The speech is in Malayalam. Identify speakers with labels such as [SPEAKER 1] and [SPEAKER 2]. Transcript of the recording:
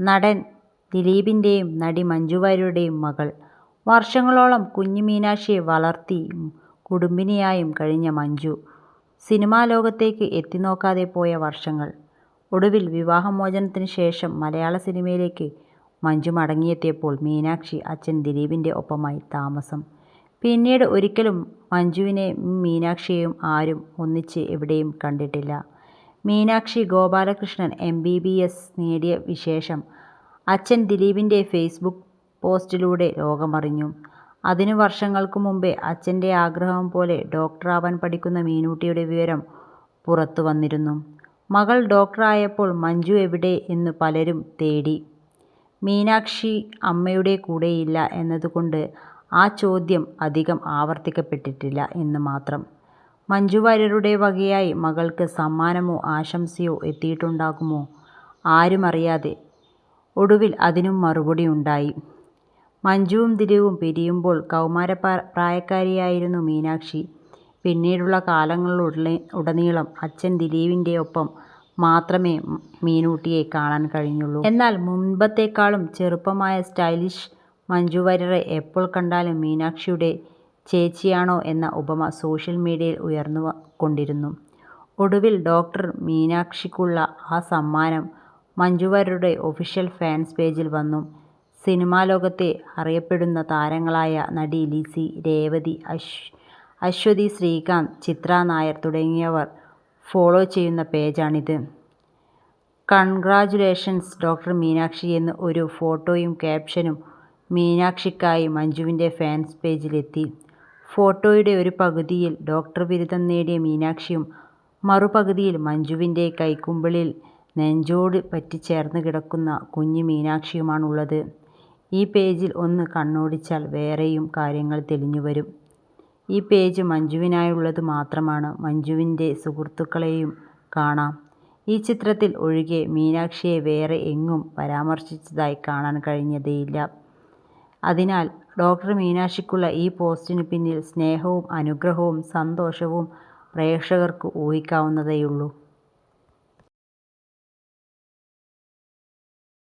[SPEAKER 1] നടൻ ദിലീപിന്റെയും നടി മഞ്ജു വാര്യരുടെയും മകൾ. വർഷങ്ങളോളം കുഞ്ഞു മീനാക്ഷിയെ വളർത്തിയും കുടുംബിനിയായും കഴിഞ്ഞ മഞ്ജു, സിനിമാ ലോകത്തേക്ക് എത്തിനോക്കാതെ പോയ വർഷങ്ങൾ. ഒടുവിൽ വിവാഹമോചനത്തിന് ശേഷം മലയാള സിനിമയിലേക്ക് മഞ്ജു മടങ്ങിയെത്തിയപ്പോൾ മീനാക്ഷി അച്ഛൻ ദിലീപിന്റെ ഒപ്പമായി താമസം. പിന്നീട് ഒരിക്കലും മഞ്ജുവിനെയും മീനാക്ഷിയെയും ആരും ഒന്നിച്ച് എവിടെയും കണ്ടിട്ടില്ല. Meenakshi Gopalakrishnan M B B S നേടിയ വിശേഷം അച്ഛൻ ദിലീപിന്റെ ഫേസ്ബുക്ക് പോസ്റ്റിലൂടെ ലോകമറിഞ്ഞു. അതിനു വർഷങ്ങൾക്ക് മുമ്പേ അച്ഛന്റെ ആഗ്രഹം പോലെ ഡോക്ടറാവാൻ പഠിക്കുന്ന മീനൂട്ടിയുടെ വിവരം പുറത്തു വന്നിരുന്നു മകൾ ഡോക്ടറായപ്പോൾ മഞ്ജു എവിടെ എന്ന് പലരും തേടി. മീനാക്ഷി അമ്മയുടെ കൂടെയില്ല എന്നതുകൊണ്ട് ആ ചോദ്യം അധികം ആവർത്തിക്കപ്പെട്ടിട്ടില്ല എന്ന് മാത്രം. മഞ്ജു വാര്യരുടെ വകയായി മകൾക്ക് സമ്മാനമോ ആശംസയോ എത്തിയിട്ടുണ്ടാകുമോ ആരുമറിയാതെ. ഒടുവിൽ അതിനും മറുപടി ഉണ്ടായി മഞ്ജുവും ദിലീപും പിരിയുമ്പോൾ കൗമാര പ്രായക്കാരിയായിരുന്നു മീനാക്ഷി. പിന്നീടുള്ള കാലങ്ങളിലുടനെ ഉടനീളം അച്ഛൻ ദിലീപിന്റെ ഒപ്പം മാത്രമേ മീനൂട്ടിയെ കാണാൻ കഴിഞ്ഞുള്ളൂ. എന്നാൽ മുൻപത്തേക്കാളും ചെറുപ്പമായ സ്റ്റൈലിഷ് മഞ്ജു വാര്യരെ എപ്പോൾ കണ്ടാലും മീനാക്ഷിയുടെ ചേച്ചിയാണോ എന്ന ഉപമ സോഷ്യൽ മീഡിയയിൽ ഉയർന്നു കൊണ്ടിരുന്നു. ഒടുവിൽ ഡോക്ടർ മീനാക്ഷിക്കുള്ള ആ സമ്മാനം മഞ്ജുവാരുടെ ഒഫീഷ്യൽ ഫാൻസ് പേജിൽ വന്നു. സിനിമാ ലോകത്തെ അറിയപ്പെടുന്ന താരങ്ങളായ നടി ലിസി, രേവതി, അശ്വതി ശ്രീകാന്ത്, ചിത്ര നായർ തുടങ്ങിയവർ ഫോളോ ചെയ്യുന്ന പേജാണിത്. കൺഗ്രാജുലേഷൻസ് ഡോക്ടർ മീനാക്ഷി എന്ന് ഒരു ഫോട്ടോയും ക്യാപ്ഷനും മീനാക്ഷിക്കായി മഞ്ജുവിന്റെ ഫാൻസ് പേജിൽ എത്തി. ഫോട്ടോയുടെ ഒരു പകുതിയിൽ ഡോക്ടർ ബിരുദം നേടിയ മീനാക്ഷിയും മറുപകുതിയിൽ മഞ്ജുവിന്റെ കൈക്കുമ്പിളിൽ നെഞ്ചോട് പറ്റിച്ചേർന്ന് കിടക്കുന്ന കുഞ്ഞ് മീനാക്ഷിയുമാണുള്ളത്. ഈ പേജിൽ ഒന്ന് കണ്ണോടിച്ചാൽ വേറെയും കാര്യങ്ങൾ തെളിഞ്ഞു വരും ഈ പേജ് മഞ്ജുവിനായുള്ളത് മാത്രമാണ്. മഞ്ജുവിന്റെ സുഹൃത്തുക്കളെയും കാണാം. ഈ ചിത്രത്തിൽ ഒഴികെ മീനാക്ഷിയെ വേറെ എങ്ങും പരാമർശിച്ചതായി കാണാൻ കഴിഞ്ഞതേയില്ല. അതിനാൽ ഡോക്ടർ മീനാക്ഷിക്കുള്ള ഈ പോസ്റ്റിന് പിന്നിൽ സ്നേഹവും അനുഗ്രഹവും സന്തോഷവും പ്രേക്ഷകർക്ക് ഊഹിക്കാവുന്നതേയുള്ളൂ.